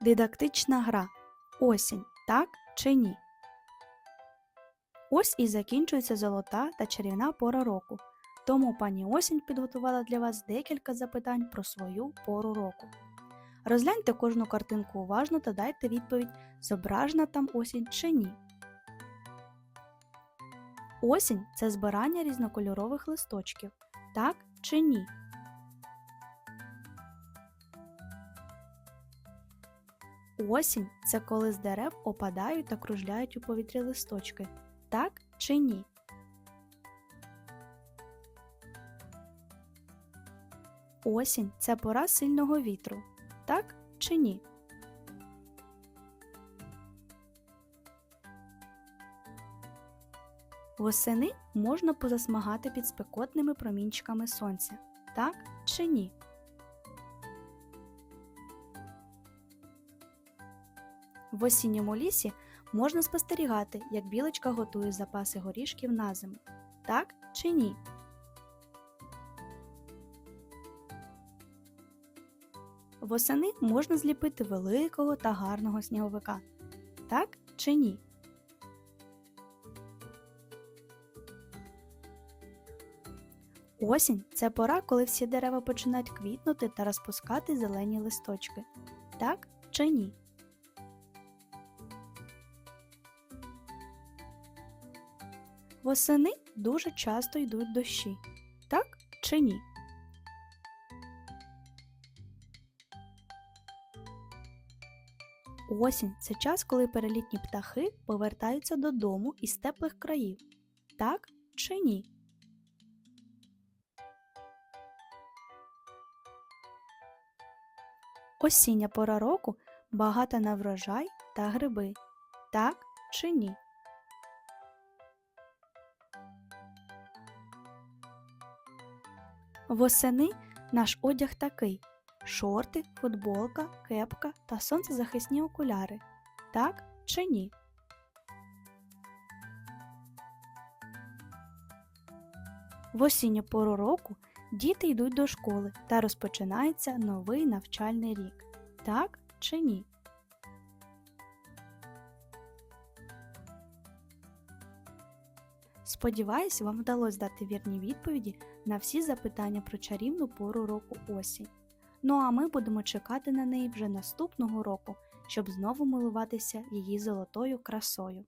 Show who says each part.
Speaker 1: Дидактична гра. Осінь, так чи ні? Ось і закінчується золота та чарівна пора року. Тому пані Осінь підготувала для вас декілька запитань про свою пору року. Розгляньте кожну картинку уважно та дайте відповідь, зображена там осінь чи ні. Осінь це збирання різнокольорових листочків. Так чи ні? Осінь це коли з дерев опадають та кружляють у повітрі листочки. Так чи ні? Осінь це пора сильного вітру. Так чи ні? Восени можна позасмагати під спекотними промінчиками сонця. Так чи ні? В осінньому лісі можна спостерігати, як білочка готує запаси горішків на зиму. Так чи ні? Восени можна зліпити великого та гарного сніговика. Так чи ні? Осінь це пора, коли всі дерева починають квітнути та розпускати зелені листочки. Так чи ні? Восени дуже часто йдуть дощі. Так чи ні? Осінь це час, коли перелітні птахи повертаються додому із теплих країв. Так чи ні? Осіння пора року багата на врожай та гриби. Так чи ні? Восени наш одяг такий: шорти, футболка, кепка та сонцезахисні окуляри. Так чи ні? В осінню пору року діти йдуть до школи та розпочинається новий навчальний рік. Так чи ні? Сподіваюсь, вам вдалося дати вірні відповіді на всі запитання про чарівну пору року осінь. Ну а ми будемо чекати на неї вже наступного року, щоб знову милуватися її золотою красою.